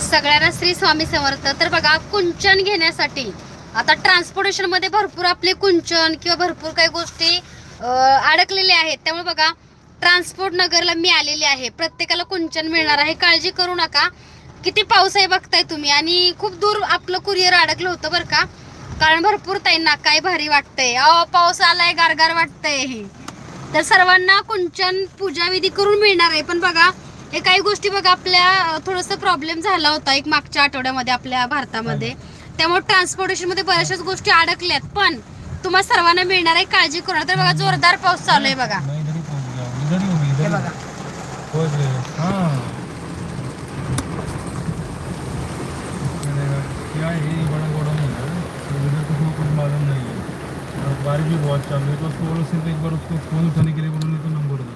सगळ्यांना श्री स्वामी समर्थ. तर बघा कुंचन घेण्यासाठी आता ट्रान्सपोर्टेशनमध्ये भरपूर आपले कुंचन किंवा भरपूर काही गोष्टी अडकलेल्या आहेत. त्यामुळे बघा ट्रान्सपोर्ट नगरला मी आलेली आहे. प्रत्येकाला कुंचन मिळणार आहे. काळजी करू नका. किती पाऊस आहे बघताय तुम्ही. आणि खूप दूर आपलं कुरिअर अडकलं होतं बरं का. कारण भरपूर ताईंना काय भारी वाटतंय. अहो पाऊस आलाय गारगार वाटतंय तर सर्वांना कुंचन पूजाविधी करून मिळणार आहे. पण बघा हे काही गोष्टी बघा आपल्या थोडस प्रॉब्लेम झाला होता एक मागच्या आठवड्यामध्ये आपल्या भारतामध्ये. त्यामुळे ट्रान्सपोर्टेशनमध्ये बऱ्याचशाच गोष्टी अडकल्यात. पण तुम्हा सर्वांना मिळणार आहे काळजी करू नका. तर बघा जोरदार पाऊस चालू आहे बघा. ही बघा. बारिश भी बहुत चालू है तो उसको बोलो सिर्फ एक बार उसको फ़ोन उठाने के लिए बोलो नहीं तो नंबर दो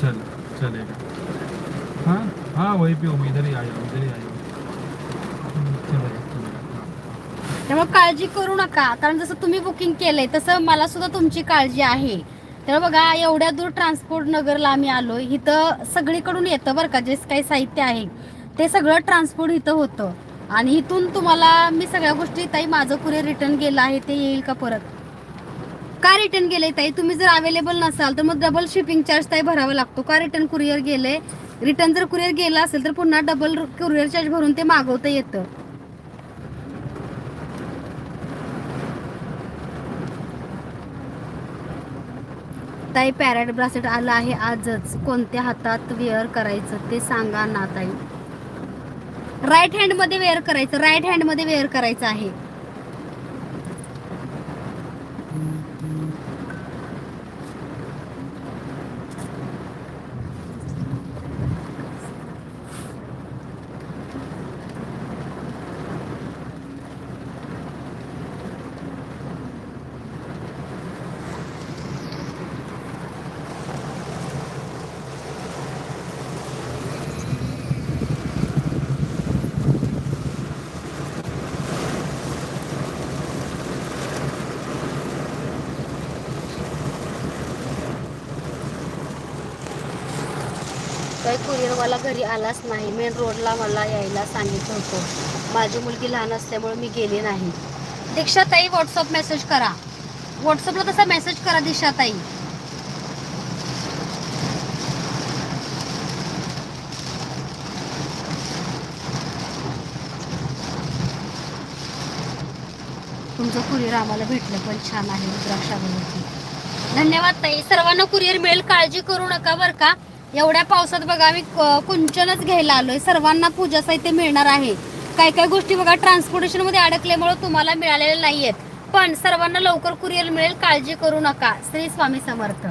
चल. चलेगा हाँ हाँ वही पे हूँ इधर ही आया हूँ इधर ही आया हूँ। चलेगा त्यामुळे काळजी करू नका कारण जसं तुम्ही बुकिंग केलंय तसं मला सुद्धा तुमची काळजी आहे. तर बघा एवढ्या दूर ट्रान्सपोर्ट नगरला आम्ही आलो इथं सगळीकडून येतं बरं का जे काही साहित्य आहे ते सगळं ट्रान्सपोर्ट इथं होतं. आणि इथून तुम्हाला मी सगळ्या गोष्टी ताई माझं पुरे रिटर्न गेलं आहे ते येईल का परत? का रिटर्न गेले ताई? तुम्ही जर अवेलेबल नसाल तर मग डबल शिपिंग चार्ज ताई भरावा लागतो. का रिटर्न कुरिअर गेले? रिटर्न जर कुरिअर गेला असेल तर पुन्हा डबल कुरिअर चार्ज भरून ते मागवता येतं. ताई पॅरेट ब्रासेट आलं आहे आजच. कोणत्या हातात वेअर करायचं ते सांगा ना ताई. राईट हँडमध्ये वेअर करायचं. राईट हँडमध्ये वेअर करायचं आहे. mm-hmm. त्यामुळे कुरिअरवाला घरी आलाच नाही. मेन रोडला मला यायला सांगितलं होतं. माझी मुलगी लहान असल्यामुळे मी गेले नाही. दीक्षाताई व्हॉट्सअप मेसेज करा. व्हॉट्सअपला तसा मेसेज करा दीक्षाताई. तुमचं कुरिअर आम्हाला भेटलं पण छान आहे रुद्राक्षावरती धन्यवाद ताई. सर्वांना कुरिअर मिळेल काळजी करू नका बरं का? एवढ्या पावसात बघा आम्ही कुंचनच घ्यायला आलोय. सर्वांना पूजा साहित्य मिळणार आहे. काही काही गोष्टी बघा ट्रान्सपोर्टेशनमध्ये अडकल्यामुळे तुम्हाला मिळालेल्या नाहीयेत. पण सर्वांना लवकर कुरिअर मिळेल काळजी करू नका. श्री स्वामी समर्थ.